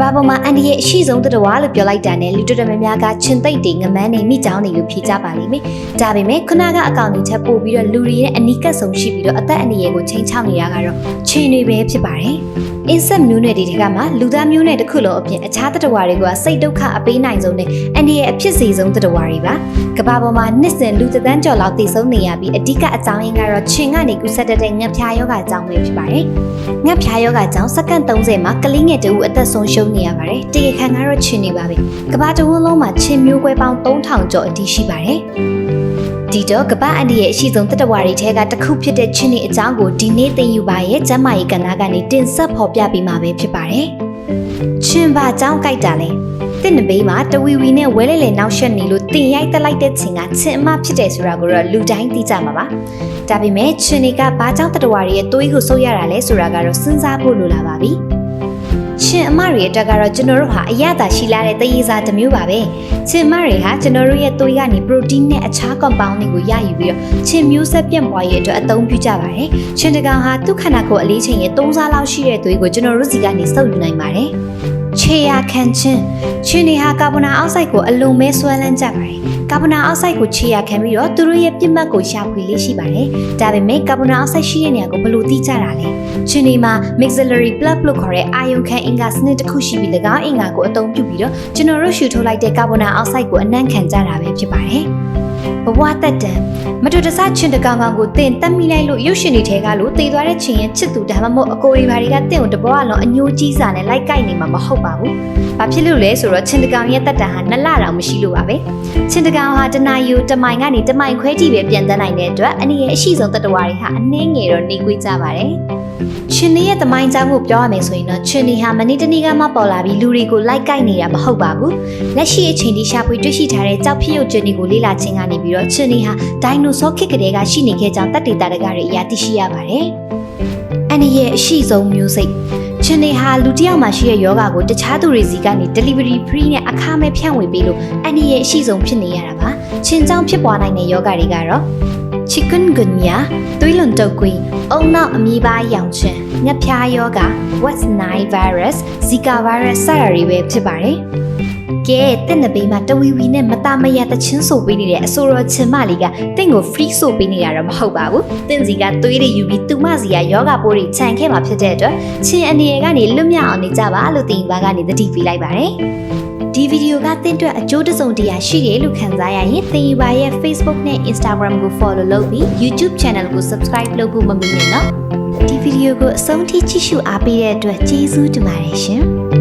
ဘာပေါ်မှာအန်ဒီရဲ့အရှိဆုံးတတဝါလို့ပြောလိုက်တာနဲ့လူတော်တော်များများကချင်သိပ်တွေငမန်းနေမိကြောင်းနေလို့ဖြေကြပါလိမ့်မယ်ဒါပေမဲ့ခုနကအကောင့်တွေချက်ပို့ပြီးတော့လူတွေရဲ့အနီးကပ်ဆုံးရှိပြီးတော့အသက်အန္တရာယ်ကိုချိန်ချောက်နေတာကတော့ခြေနေပဲဖြစ်ပါတယ် အင်းဆက်မျိုးနွယ်တွေတကမှလူသားမျိုးနွယ်တစ်ခုလုံးအပြင်အခြားတတဝါတွေကစိတ်ဒုက္ခအပေးနိုင်ဆုံးနဲ့အန္တရာယ်အဖြစ်စေဆုံးတတဝါတွေပါကဘာပေါ်မှာနှစ်စဉ်လူသန်းကျော်လောက်တည်ဆုံးနေရပြီးအဓိကအကြောင်းရင်းကတော့ခြင်ကနေကူးဆက်တတ်တဲ့ငှက်ဖျားယောဂအကြောင်းပဲဖြစ်ပါတယ်ငှက်ဖျားယောဂကြောင့်စက္ကန့်30မှာကလေးငယ်တဦးအသက်ဆုံးရှုံးနေရပါတယ်တရခန်ကတော့ခြင်နေပါပဲကဘာတဝန်းလုံးမှာခြင်မျိုးကွဲပေါင်း3000ကျော်အထိရှိပါတယ် ဒီတော့ကပအန်ဒီရဲ့အရှိဆုံးတတဝါတွေထဲကတစ်ခုဖြစ်တဲ့ချင်းနေအကြောင်းကိုဒီနေ့သင်ယူပါရဲ့ကျမ်းမာရေးကဏ္ဍကနေတင်ဆက်ဖော်ပြပေးမှာပဲဖြစ်ပါတယ်။ချင်းပါအကြောင်းကြိုက်တာလဲ။တစ်နဘေးမှာတဝီဝီနဲ့ဝဲလဲလဲနောက်ရှက်နေလို့တင်ရိုက်တက်လိုက်တဲ့ချင်းကချင်းအမဖြစ်တယ်ဆိုတာကိုတော့လူတိုင်းသိကြမှာပါ။ဒါပေမဲ့ချင်းတွေကဘာကြောင့်တတဝါတွေရဲ့သွေးကိုဆုပ်ရတာလဲဆိုတာကတော့စဉ်းစားဖို့လိုလာပါပြီ။ ချင်းအမတွေအတွက်ကတော့ကျွန်တော်တို့ဟာအရသာရှိလာတဲ့တရေစာတစ်မျိုးပါပဲချင်းအမတွေဟာကျွန်တော်တို့ရဲ့သွေးကနေပရိုတင်းနဲ့အခြား compound တွေကိုရယူပြီးတော့ချင်းမျိုးဆက်ပြန့်ပွားရေးအတွက်အသုံးပြုကြပါတယ်ချင်းတကောင်ဟာသူ့ခန္ဓာကိုယ်အလေးချိန်ရဲ့3စားလောက်ရှိတဲ့သွေးကိုကျွန်တော်တို့စီကနေစုပ်ယူနိုင်ပါတယ်ခြေရခံချင်းချင်းတွေဟာကာဗွန်နာအောက်ဆိုက်ကိုအလွန်ပဲဆွဲလန်းကြပါတယ် ကာဗွန်နာအောက်ဆိုက်ကိုခြေရခံပြီးတော့သူတို့ရဲ့ပြစ်မှတ်ကိုရှာဖွေလေးရှိပါတယ်ဒါပေမဲ့ကာဗွန်နာအောက်ဆိုက်ရှိတဲ့နေရာကိုဘယ်လိုသိကြတာလဲချင်းဒီမှာ maxillary plug လို့ခေါ်တဲ့အာယုံခံအင်္ဂါစနစ်တစ်ခုရှိပြီး၎င်းအင်္ဂါကိုအသုံးပြုပြီးတော့ကျွန်တော်တို့ရှူထုတ်လိုက်တဲ့ကာဗွန်နာအောက်ဆိုက်ကိုအနံ့ခံကြတာပဲဖြစ်ပါတယ်။ဘ ဝတက်တံမတူတဆချင်းတကောင်ကောင်ကိုတင်တက်မိလိုက်လို့ရုပ်ရှင်တွေထဲကလို့တည်သွားတဲ့ချင်းရဲ့ချစ်သူဒါမှမဟုတ်အကိုရီဘာတွေကတင့်ကိုတဘောအလုံးအညိုးကြီးစာနဲ့လိုက်ကိုက်နေမှာမဟုတ်ပါဘူး။ဘာဖြစ်လို့လဲဆိုတော့ချင်းတကောင်ရဲ့တက်တံဟာနှစ်လတောင်မရှိလို့ပါပဲ။ချင်းတကောင်ဟာတနာယူတမိုင်ကနေတမိုင်ခွဲကြည့်ပဲပြန်တန်းနိုင်တဲ့အတွက်အနည်းရဲ့အရှိဆုံးတက်တဝါတွေဟာအနှင်းငယ်တော့နေကွေးကြပါတယ်။ ချင်းနေရဲ့သမိုင်းကြောင်းကိုပြောရမယ်ဆိုရင်တော့ချင်းနေဟာမနေ့တနေ့ကမှပေါ်လာပြီးလူတွေကိုလိုက်ကိုက်နေတာမဟုတ်ပါဘူးလက်ရှိအချိန်ဒီရှာဖွေတွေ့ရှိထားတဲ့ကြောက်ဖြစ်ရုပ်ချင်းတွေကိုလေ့လာခြင်းကနေပြီးတော့ချင်းနေဟာဒိုင်နိုဆောခေတ်ကလေးကရှိနေခဲ့ကြောင်းတတ်တေတာတကတွေအရာသိရှိရပါတယ်အန်ဒီရဲ့အရှိဆုံးမျိုးစိတ်ချင်းနေဟာလူတစ်ယောက်မှရှိတဲ့ယောဂါကိုတခြားသူတွေစီကနေ delivery free နဲ့အခမဲ့ဖြန့်ဝေပေးလို့အန်ဒီရဲ့အရှိဆုံးဖြစ်နေရတာပါချင်းကြောင့်ဖြစ်ပွားနိုင်တဲ့ယောဂါတွေကတော့ chikungunya သွေးလွန်တုပ်ကွေးအုံနောက်အမီးပါရောင်ချင်ငှက်ဖျားယောဂ West Nile virus Zika virus စတာတွေပဲဖြစ်ပါတယ်။ ကဲတင့်တဲ့ဘေးမှာတဝီဝီနဲ့မตမရတချင်းဆိုပေးနေတဲ့အဆိုတော်ချင်မလေးကတင့်ကို free ဆိုပေးနေတာတော့မဟုတ်ပါဘူး။တင့်စီကသွေးတွေယူပြီးသူမစီကယောဂပိုးတွေခြံခဲ့မှာဖြစ်တဲ့အတွက်ချင်းအနေရကနေလွတ်မြောက်အောင်နေကြပါလို့တင်ပါကနေတတိပေးလိုက်ပါတယ်။ဒီဗီဒီယိုကသင်အတွက်အကျိုးတစုံတရာရှိတယ်လို့ခံစားရရင်သင်ယူပါရဲ့ Facebook နဲ့ Instagram ကို follow လုပ်ပြီး YouTube channel ကို subscribe လုပ်ဖို့မမေ့နဲ့နော်ဒီဗီဒီယိုကိုအဆုံးထိကြည့်ရှုအားပေးတဲ့အတွက်ကျေးဇူးတင်ပါတယ်ရှင်